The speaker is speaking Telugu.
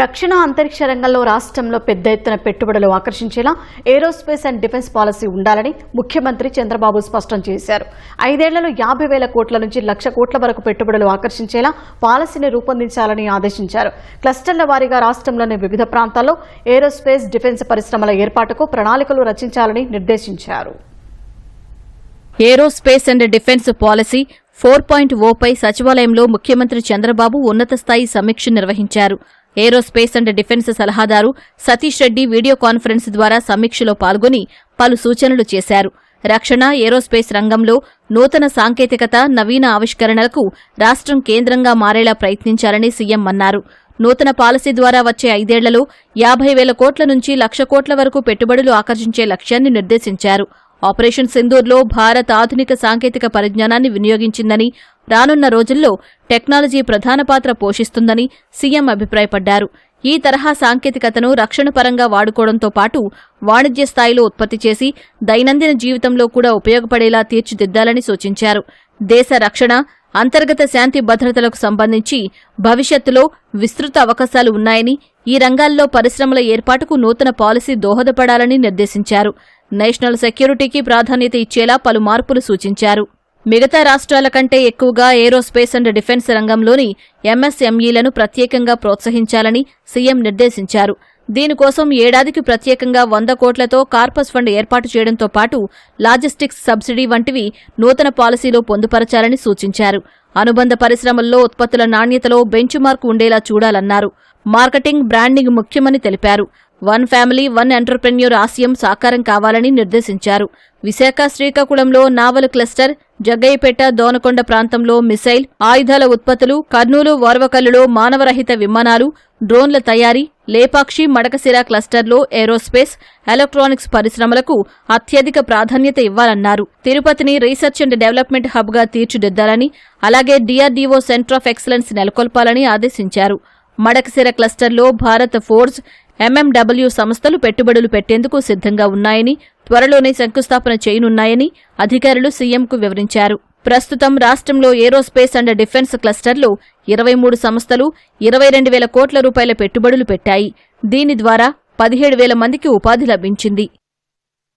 రక్షణ అంతరిక్ష రంగంలో రాష్ట్రంలో పెద్ద ఎత్తున పెట్టుబడులు ఆకర్షించేలా ఏరోస్పేస్ అండ్ డిఫెన్స్ పాలసీ ఉండాలని ముఖ్యమంత్రి చంద్రబాబు స్పష్టం చేశారు. ఐదేళ్ళలో యాభై వేల కోట్ల నుంచి లక్ష కోట్ల వరకు పెట్టుబడులు ఆకర్షించేలా పాలసీని రూపొందించాలని ఆదేశించారు. క్లస్టర్ల వారీగా రాష్ట్రంలోని వివిధ ప్రాంతాల్లో ఏరోస్పేస్ డిఫెన్స్ పరిశ్రమల ఏర్పాటుకు ప్రణాళికలు రచించాలని నిర్దేశించారు. Aerospace and defence policy four point ఓపై సచివాలయంలో ముఖ్యమంత్రి చంద్రబాబు ఉన్నత స్థాయి సమీక్ష నిర్వహించారు. ఏరోస్పేస్ అండ్ డిఫెన్స్ సలహాదారు సతీష్ రెడ్డి వీడియో కాన్ఫరెన్స్ ద్వారా సమీక్షలో పాల్గొని పలు సూచనలు చేశారు. రక్షణ ఏరోస్పేస్ రంగంలో నూతన సాంకేతికత నవీన ఆవిష్కరణలకు రాష్ట్రం కేంద్రంగా మారేలా ప్రయత్నించాలని సీఎం అన్నారు. నూతన పాలసీ ద్వారా వచ్చే ఐదేళ్ళలో యాభై వేల కోట్ల నుంచి లక్ష కోట్ల వరకు పెట్టుబడులు ఆకర్షించే లక్ష్యాన్ని నిర్దేశించారు. ఆపరేషన్ సింధూర్లో భారత్ ఆధునిక సాంకేతిక పరిజ్ఞానాన్ని వినియోగించిందని రానున్న రోజుల్లో టెక్నాలజీ ప్రధాన పాత్ర పోషిస్తుందని సీఎం అభిప్రాయపడ్డారు. ఈ తరహా సాంకేతికతను రక్షణ పరంగా వాడుకోవడంతో పాటు వాణిజ్య స్థాయిలో ఉత్పత్తి చేసి దైనందిన జీవితంలో కూడా ఉపయోగపడేలా తీర్చిదిద్దాలని సూచించారు. దేశ రక్షణ అంతర్గత శాంతి భద్రతలకు సంబంధించి భవిష్యత్తులో విస్తృత అవకాశాలు ఉన్నాయని ఈ రంగాల్లో పరిశ్రమల ఏర్పాటుకు నూతన పాలసీ దోహదపడాలని నిర్దేశించారు. నేషనల్ సెక్యూరిటీకి ప్రాధాన్యత ఇచ్చేలా పలు మార్పులు సూచించారు. మిగతా రాష్ట్రాల కంటే ఎక్కువగా ఏరోస్పేస్ అండ్ డిఫెన్స్ రంగంలోని ఎంఎస్ఎంఈలను ప్రత్యేకంగా ప్రోత్సహించాలని సీఎం నిర్దేశించారు. దీనికోసం ఏడాదికి ప్రత్యేకంగా వంద కోట్లతో కార్పస్ ఫండ్ ఏర్పాటు చేయడంతో పాటు లాజిస్టిక్స్ సబ్సిడీ వంటివి నూతన పాలసీలో పొందుపరచాలని సూచించారు. అనుబంధ పరిశ్రమల్లో ఉత్పత్తుల నాణ్యతలో బెంచ్ మార్క్ ఉండేలా చూడాలన్నారు. మార్కెటింగ్ బ్రాండింగ్ ముఖ్యమని తెలిపారు. వన్ ఫ్యామిలీ వన్ ఎంటర్ప్రెన్యూర్ ఆశయం సాకారం కావాలని నిర్దేశించారు. విశాఖ శ్రీకాకుళంలో నావల్ క్లస్టర్ జగ్గయ్యపేట దోనకొండ ప్రాంతంలో మిసైల్ ఆయుధాల ఉత్పత్తులు కర్నూలు ఓర్వకల్లులో మానవరహిత విమానాలు డ్రోన్ల తయారీ లేపాక్షి మడకసిర క్లస్టర్లో ఏరోస్పేస్ ఎలక్ట్రానిక్స్ పరిశ్రమలకు అత్యధిక ప్రాధాన్యత ఇవ్వాలన్నారు. తిరుపతిని రీసెర్చ్ అండ్ డెవలప్మెంట్ హబ్గా తీర్చిదిద్దాలని అలాగే డీఆర్డీఓ సెంటర్ ఆఫ్ ఎక్సలెన్స్ నెలకొల్పాలని ఆదేశించారు. మడకసిర క్లస్టర్లో భారత్ ఫోర్స్ ఎంఎండబ్ల్యూ సంస్థలు పెట్టుబడులు పెట్టేందుకు సిద్ధంగా ఉన్నాయని త్వరలోనే శంకుస్థాపన చేయనున్నాయని అధికారులు సీఎంకు వివరించారు. ప్రస్తుతం రాష్ట్రంలో ఏరోస్పేస్ అండ్ డిఫెన్స్ క్లస్టర్లో ఇరవై మూడు సంస్థలు ఇరవై రెండు వేల కోట్ల రూపాయల పెట్టుబడులు పెట్టాయి. దీని ద్వారా పదిహేడు వేల మందికి ఉపాధి లభించింది.